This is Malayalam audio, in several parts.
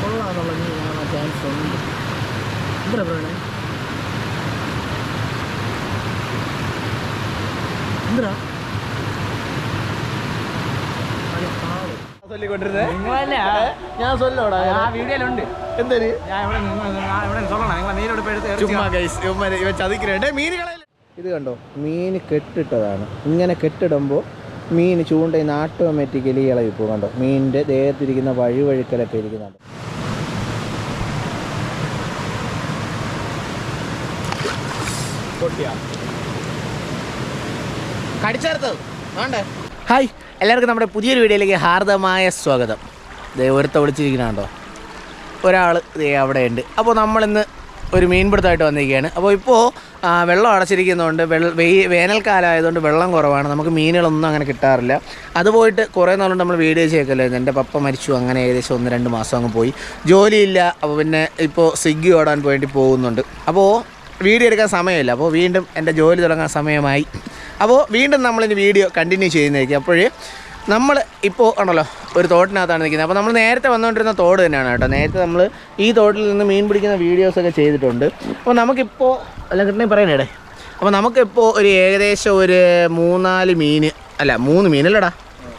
കൊള്ളാന്നുള്ള മീനാണ് ചാൻസ് ഉണ്ട് എന്താ പറയണേ എന്താ ഞാൻ ഇത് കണ്ടോ? മീന് കെട്ടിട്ടതാണ്. ഇങ്ങനെ കെട്ടിടുമ്പോ മീന് ചൂണ്ടയിൽ ഓട്ടോമാറ്റിക്കലി ഇളകി പോകും കണ്ടോ? മീനിന്റെ ദേഹത്തിരിക്കുന്ന വഴുവഴുക്കലൊക്കെ ഇരിക്കുന്നുണ്ട് കടിച്ചേർത്തത് വേണ്ടേ? ഹായ് എല്ലാവർക്കും നമ്മുടെ പുതിയൊരു വീഡിയോയിലേക്ക് ഹാർദമായ സ്വാഗതം. ദേ ഒരുത്ത വിളിച്ചിരിക്കുന്നുണ്ടോ? ഒരാൾ ദേ അവിടെ ഉണ്ട് അപ്പോൾ നമ്മളിന്ന് ഒരു മീൻപിടുത്തമായിട്ട് വന്നിരിക്കുകയാണ്. അപ്പോൾ ഇപ്പോൾ വെള്ളം അടച്ചിരിക്കുന്നതുകൊണ്ട് വെള്ള ആയതുകൊണ്ട് വെള്ളം കുറവാണ്. നമുക്ക് മീനുകളൊന്നും അങ്ങനെ കിട്ടാറില്ല. അത് പോയിട്ട് കുറേ നാളുകൊണ്ട് നമ്മൾ വീഡിയോ ചെയ്യക്കല്ലായിരുന്നു എന്റെ പപ്പ മരിച്ചു. അങ്ങനെ ഏകദേശം ഒന്ന് രണ്ട് മാസം അങ്ങ് പോയി. ജോലിയില്ല. അപ്പോൾ പിന്നെ ഇപ്പോൾ സ്വിഗ്ഗി ഓടാൻ വേണ്ടി പോകുന്നുണ്ട്. അപ്പോൾ വീഡിയോ എടുക്കാൻ സമയമില്ല. അപ്പോൾ വീണ്ടും എന്റെ ജോലി തുടങ്ങാൻ സമയമായി. അപ്പോൾ വീണ്ടും നമ്മളിനി വീഡിയോ കണ്ടിന്യൂ ചെയ്യുന്നതായിരിക്കും. അപ്പോഴേ നമ്മൾ ഇപ്പോൾ ഉണ്ടല്ലോ ഒരു തോട്ടിനകത്താണ് നിൽക്കുന്നത്. അപ്പോൾ നമ്മൾ നേരത്തെ വന്നുകൊണ്ടിരുന്ന തോട് തന്നെയാണ് കേട്ടോ. നേരത്തെ നമ്മൾ ഈ തോട്ടിൽ നിന്ന് മീൻ പിടിക്കുന്ന വീഡിയോസൊക്കെ ചെയ്തിട്ടുണ്ട്. അപ്പോൾ നമുക്കിപ്പോൾ അല്ല കിട്ടണേ പറയണേടെ അപ്പോൾ നമുക്കിപ്പോൾ ഒരു ഏകദേശം ഒരു മൂന്നാൽ മീൻ അല്ല മൂന്ന് മീനല്ലടാ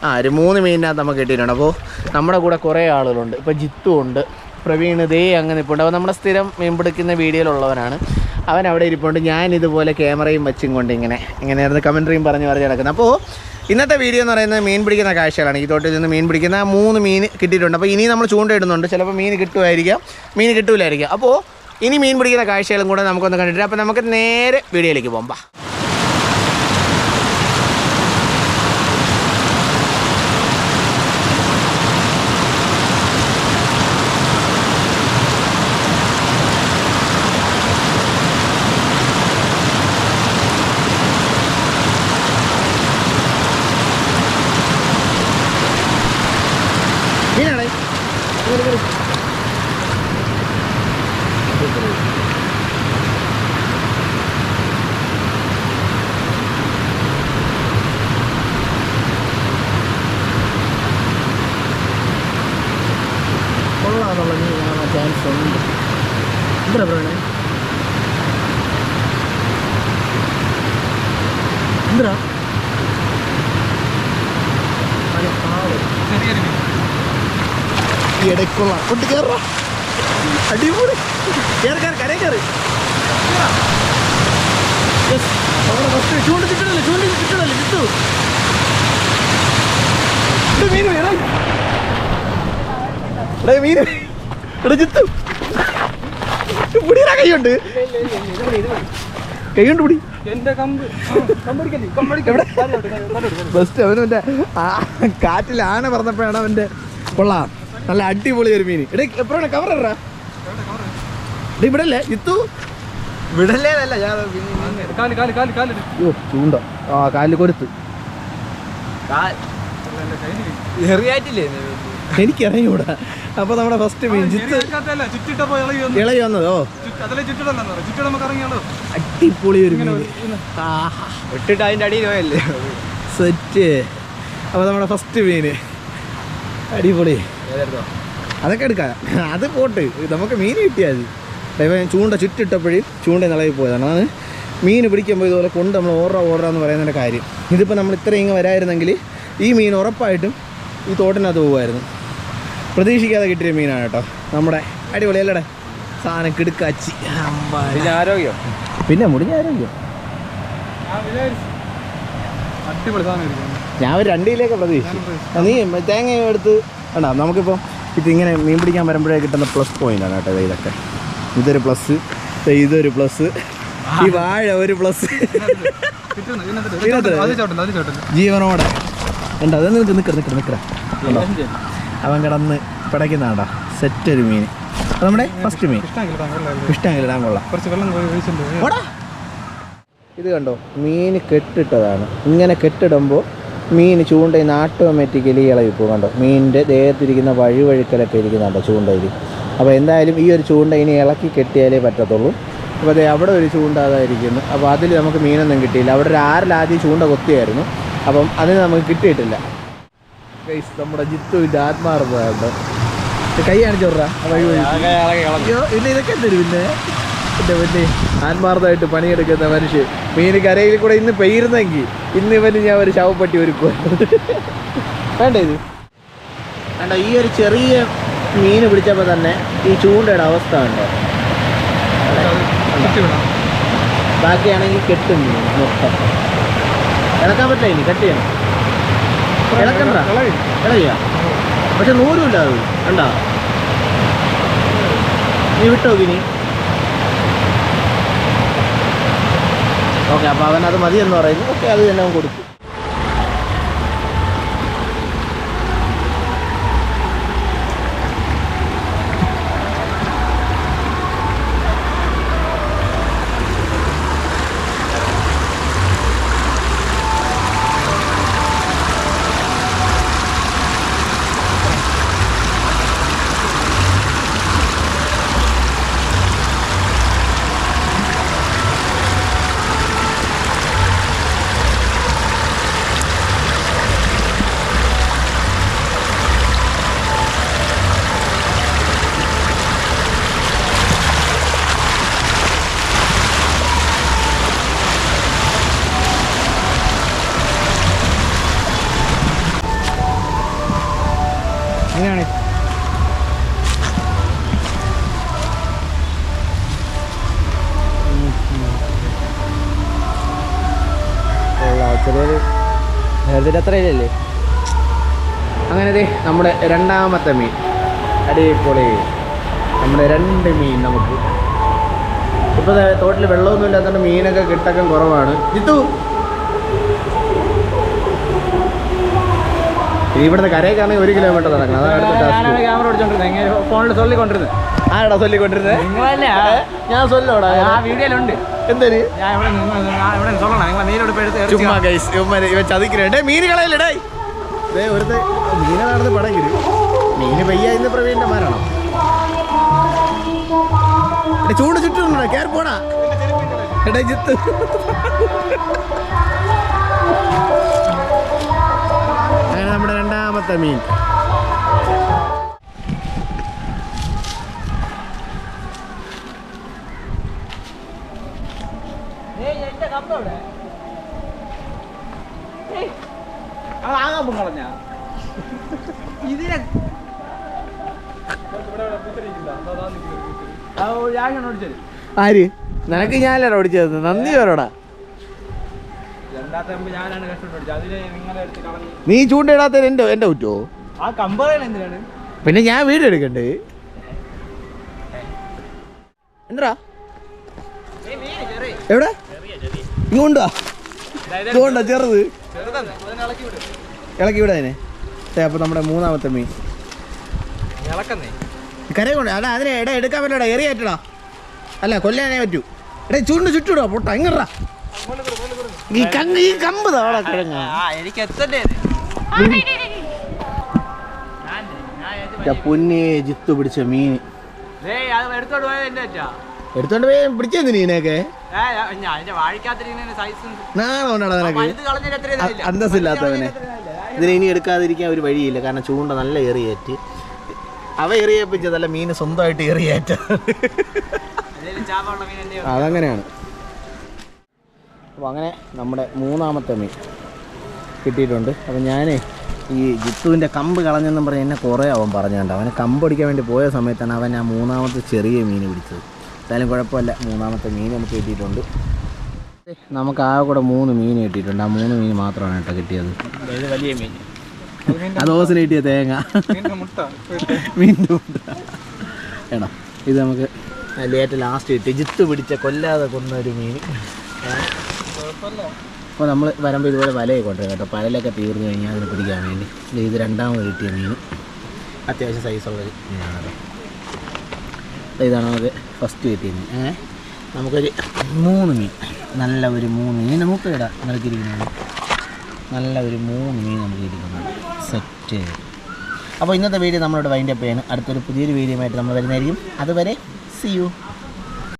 ആ ഒരു മൂന്ന് മീനിനകത്ത് നമുക്ക് കിട്ടിയിട്ടുണ്ട്. അപ്പോൾ നമ്മുടെ കൂടെ കുറേ ആളുകളുണ്ട്. ഇപ്പോൾ ജിത്തു ഉണ്ട്. പ്രവീൺ ദേ അങ്ങനെ നിൽപ്പുണ്ട് അപ്പോൾ നമ്മുടെ സ്ഥിരം മീൻ പിടിക്കുന്ന വീഡിയോയിലുള്ളവരാണ് അവൻ അവിടെ ഇരിപ്പുണ്ട്. ഞാൻ ഇതുപോലെ ക്യാമറയും വെച്ചും കൊണ്ട് ഇങ്ങനെ ഇങ്ങനെയായിരുന്നു കമൻട്രിയും പറഞ്ഞ് പറഞ്ഞ് നടക്കുന്നത്. അപ്പോൾ ഇന്നത്തെ വീഡിയോ എന്ന് പറയുന്നത് മീൻ പിടിക്കുന്ന കാഴ്ചകളാണ്. ഈ തോട്ടിൽ നിന്ന് മീൻ പിടിക്കുന്ന മൂന്ന് മീൻ കിട്ടിയിട്ടുണ്ട്. അപ്പോൾ ഇനി നമ്മൾ ചൂണ്ടയിടുന്നുണ്ട്. ചിലപ്പോൾ മീൻ കിട്ടുമായിരിക്കാം. മീൻ കിട്ടില്ലായിരിക്കാം അപ്പോൾ ഇനി മീൻ പിടിക്കുന്ന കാഴ്ചകളും കൂടെ നമുക്കൊന്ന് കണ്ടിട്ട് അപ്പോൾ നമുക്ക് നേരെ വീഡിയോയിലേക്ക് പോകാം ബാ. മീനാണേ കേറി, കേറി. കൊള്ളാന്നുള്ള മീനാണ് ചാൻസ് ഉണ്ട് എന്താ പറയണേ എന്താ ചെറിയൊരു മീൻ ഈ ഇടയ്ക്കുള്ള കൊണ്ട് കയറാ അടിപൊളി. കയറി കയറി കരേ കയറി ചൂണ്ട ചൂണ്ട മീൻ വേണം മീൻ ഇവിടെ പിടിയുടെ കൈയുണ്ട്. കൈയുണ്ട് പിടി ബെസ്റ്റ് അവനും കാറ്റിലാണ് പറഞ്ഞപ്പോഴാണ് അവന്റെ കൊള്ളാം. നല്ല അടിപൊളി ഒരു മീൻ. ഇടേ എപ്പോഴാണ് കവർ ഇടാ ഇവിടെ അല്ലേ ഇത്തു അല്ല ഞാൻ കാൽ കാൽ കാൽ കാൽ. അയ്യോ ചൂണ്ട. ആ കാലിൽ കൊടുത്ത്. എനിക്കറിയൂടാ അപ്പൊ നമ്മുടെ ഫസ്റ്റ് മീൻ. ഇളകി വന്നു. ഇളകി വന്നതോ. അടിപൊളി ഒരു മീൻ. ഇട്ടിട്ട് അതിന്റെ അടിയിൽ പോയല്ലേ? സെറ്റ്. അപ്പോൾ നമ്മുടെ ഫസ്റ്റ് മീന് അടിപൊളി. അതൊക്കെ എടുക്കാം. അത് പോട്ട്. നമുക്ക് മീൻ കിട്ടിയാൽ മതി. ഇപ്പം ഞാൻ ചൂണ്ട ചുറ്റിട്ടപ്പോഴും ചൂണ്ട നിളകി പോയതാണ്. അതാണ് മീൻ പിടിക്കുമ്പോൾ ഇതുപോലെ കൊണ്ട് നമ്മൾ ഓർഡർ ഓർഡർ എന്ന് പറയുന്നതിന്റെ കാര്യം. ഇതിപ്പോൾ നമ്മൾ ഇത്രയും ഇങ്ങ് വരായിരുന്നെങ്കിൽ ഈ മീൻ ഉറപ്പായിട്ടും ഈ തോട്ടിനകത്ത് പോകുമായിരുന്നു പ്രതീക്ഷിക്കാതെ കിട്ടിയ മീനാണ് കേട്ടോ. നമ്മുടെ അടിപൊളി അല്ലടേ. സാധനം കിടുക്കാച്ചി. പിന്നെ ആരോഗ്യം? പിന്നെ മുടിഞ്ഞ ആരോഗ്യം. ഞാൻ ഒരു രണ്ടിലേക്ക് പ്രതീക്ഷിച്ചു. നീ തേങ്ങ എടുത്ത് വേണ്ട നമുക്കിപ്പോൾ ഇതിങ്ങനെ മീൻ പിടിക്കാൻ വരുമ്പോഴേ കിട്ടുന്ന പ്ലസ് പോയിന്റ് ആണ് കേട്ടോ ഇതൊക്കെ. ഇതൊരു പ്ലസ് ഇതൊരു പ്ലസ് ഈ വാഴ ഒരു പ്ലസ് ജീവനോടെ. ഉണ്ട് അത് നിൽക്ക് നിൽക്കറ നിൽക്കറ നിൽക്കറ ഉണ്ടോ അവൻ കിടന്ന് പിടയ്ക്കുന്നതാണ്ടാ സെറ്റ് ഒരു മീൻ. അത് നമ്മുടെ ഫസ്റ്റ് മീൻ. ഇഷ്ടമെങ്കിൽ ഇടാൻ കൊള്ളാം. ഇത് കണ്ടോ മീൻ കെട്ടിട്ടതാണ്. ഇങ്ങനെ കെട്ടിടുമ്പോൾ മീൻ ചൂണ്ടയിൽ നിന്ന് ഓട്ടോമാറ്റിക്കലി ഇളകി പോകും കണ്ടോ? മീനിന്റെ ദേഹത്തിരിക്കുന്ന വഴുവഴുക്കലൊക്കെ ഇരിക്കുന്നുണ്ടോ ചൂണ്ടയിൽ? അപ്പോൾ എന്തായാലും ഈ ഒരു ചൂണ്ട ഇനി ഇളക്കി കെട്ടിയാലേ പറ്റത്തുള്ളൂ. അപ്പോൾ അതെ അവിടെ ഒരു ചൂണ്ട അതായിരിക്കുന്നു. അപ്പോൾ അതിൽ നമുക്ക് മീനൊന്നും കിട്ടിയില്ല. അവിടെ ഒരു ആറിലാദ്യം ചൂണ്ട കൊത്തിയായിരുന്നു. അപ്പം അതിന് നമുക്ക് കിട്ടിയിട്ടില്ല. ഗൈസ് നമ്മുടെ ജിത്തുവിന്റെ ആത്മാർത്ഥമുണ്ട് കൈ കാണിച്ചോറാ ഇതൊക്കെ തരും പിന്നെ? എന്റെ വലിയ ആത്മാർത്ഥമായിട്ട് പണിയെടുക്കുന്ന മനുഷ്യൻ. മീൻ കരയിൽ കൂടെ ഇന്ന് പെയ്യുന്നെങ്കിൽ ഇന്ന് ഇവന് ഞാൻ ഒരു ശവപ്പെട്ടി ഒരുക്കുക വേണ്ട ഇത്? വേണ്ട ഈ ഒരു ചെറിയ മീൻ പിടിച്ചപ്പോൾ തന്നെ ഈ ചൂണ്ടയുടെ അവസ്ഥ ഉണ്ടോ ബാക്കിയാണെങ്കിൽ കെട്ടും മീൻ മൊത്തം. ഇളക്കാൻ പറ്റില്ല ഇനി കട്ട് ചെയ്യണം. ഇളക്കണ്ട. പക്ഷെ നൂലുമില്ല അത്. കണ്ടാ? നീ വിട്ടോ ഇനി ഓക്കെ അപ്പോൾ അവൻ അത് മതി എന്ന് പറയുന്നു. ഓക്കെ അത് തന്നെ അവൻ ചെറിയൊരു നേരത്തെ അത്രയില്ലല്ലേ അങ്ങനെ ദേ നമ്മുടെ രണ്ടാമത്തെ മീൻ. അടിപൊളി. നമ്മുടെ രണ്ട് മീൻ നമുക്ക്. ഇപ്പോൾ തോട്ടിൽ വെള്ളമൊന്നും ഇല്ലാത്തതുകൊണ്ട് മീനൊക്കെ കിട്ടക്കം കുറവാണ്. ജിത്തു! ഇവിടുന്ന് കരയൊക്കെയാണെങ്കിൽ ഒരു കിലോമീറ്റർ നടക്കണം. അതാണ് ക്യാമറ ഓടിച്ചോണ്ടിരുന്നത് ഫോണിൽ ചൊല്ലിക്കൊണ്ടിരുന്നത്? ആരാടാ ചൊല്ലിക്കൊണ്ടിരുന്നത്? ഞാൻ ചൊല്ലോടാ. ആ വീഡിയോയിലുണ്ട് എന്തേ ചുമ്മാ ഗൈസ് ഇവന്മാര് ഇവൻ ചതിക്കണേ. മീൻ കളയല്ലേ ദേ ഒരുത്തെ മീനെ നടന്ന് പടം കിട്ടും മീന് പയ്യ ഇന്ന് പ്രവീണിന്റെ മാനാണോ ചൂട് ചുറ്റും കയറി പോണാ എടാ ജിത്ത്. അങ്ങനെ നമ്മുടെ രണ്ടാമത്തെ മീൻ. കളഞ്ഞ ഇതിനെ ആര്? നിനക്ക് ഞാനല്ലേ ഓടിച്ചത് നന്ദി കളഞ്ഞു നീ ചൂണ്ടയിടാത്ത എന്റെ എന്റെ കുറ്റോ? പിന്നെ ഞാൻ വീട് എടുക്കണ്ടേ. എന്താ എവിടെ? ഇങ്ങോട്ടാ. ഇതുകൊണ്ടാ ചെറുത്. ഇളക്കി വിടാ. അതിനെ. ദേ, അപ്പൊ നമ്മുടെ മൂന്നാമത്തെ മീൻ. ഇളക്കുന്നേ. കരയെ കൊണ്ട് അല്ല അതിനെ ഇട എടുക്കാൻ പറ്റടാ എറിയാറ്റടാ അല്ല കൊല്ലാനേ പറ്റൂ. എടേ ചൂണ്ട് ചുറ്റിടാ പൊട്ട എങ്ങടാ ഈ കങ്ങ് ഈ കമ്പ് താടാ കിഴങ്ങ എനിക്ക് പൊന്നെ ജിത്ത് പിടിച്ച മീൻ. എടുത്തോട്ട് പോയത് എന്റെ എടുത്തോണ്ട് പോയി പിടിച്ചെന്തിനീ അ- അന്തസ്സില്ലാത്തവനെ. ഇതിനെ ഇനി എടുക്കാതിരിക്കാൻ ഒരു വഴിയില്ല കാരണം ചൂണ്ട നല്ല എറിയേറ്റ് അവ എറിയേപ്പിച്ചതല്ല മീൻ സ്വന്തമായിട്ട് എറിയേറ്റ അതങ്ങനെയാണ്. അപ്പോൾ അങ്ങനെ നമ്മുടെ മൂന്നാമത്തെ മീൻ കിട്ടിയിട്ടുണ്ട്. അപ്പോൾ ഞാനേ ഈ ജിത്തുവിന്റെ കമ്പ് കളഞ്ഞെന്നും പറഞ്ഞ് എന്നെ കുറേ അവൻ പറഞ്ഞുണ്ട് അവനെ കമ്പടിക്കാൻ വേണ്ടി പോയ സമയത്താണ് അവൻ ആ മൂന്നാമത്തെ ചെറിയ മീൻ പിടിച്ചത്. എന്തായാലും കുഴപ്പമില്ല. മൂന്നാമത്തെ മീൻ നമുക്ക് കിട്ടിയിട്ടുണ്ട്. നമുക്ക് ആകെ കൂടെ മൂന്ന് മീൻ കിട്ടിയിട്ടുണ്ട്. ആ മൂന്ന് മീൻ മാത്രമാണ് കേട്ടോ കിട്ടിയത്. വലിയ മീൻ. അത് ഓസിന് കിട്ടിയ തേങ്ങ. മുട്ട. മീന്റെ മുട്ട. ഏടാ ഇത് നമുക്ക് ലേറ്റ് ലാസ്റ്റ് കിട്ടി. ജിത്ത് പിടിച്ച കൊല്ലാതെ കൊന്ന ഒരു മീൻ അപ്പോൾ നമ്മൾ വരുമ്പോൾ ഇതുപോലെ വലയൊക്കെ കൊണ്ടുവരും കേട്ടോ. പരലൊക്കെ തീർന്നു കഴിഞ്ഞാൽ അതിന് പിടിക്കാൻ വേണ്ടി. ഇത് രണ്ടാമത് കിട്ടിയ മീൻ. അത്യാവശ്യം സൈസുള്ളൊരു മീനാണ് കേട്ടോ ഇതാണ് നമുക്ക് ഫസ്റ്റ് കിട്ടിയത്. മീൻ ഏ നമുക്കൊരു മൂന്ന് മീൻ. നല്ല ഒരു മൂന്ന് മീൻ. നമുക്ക് ഇടാം നൽകിയിരിക്കുന്നത്? നല്ല ഒരു മൂന്ന് മീൻ നമുക്ക് ഇരിക്കുന്നുണ്ട് സെറ്റ് അപ്പോൾ ഇന്നത്തെ വീഡിയോ നമ്മളിവിടെ വൈൻഡപ്പ് ചെയ്യാണ്. അടുത്തൊരു പുതിയൊരു വീഡിയോ ആയിട്ട് നമ്മൾ വരുന്നതായിരിക്കും. അതുവരെ സി യു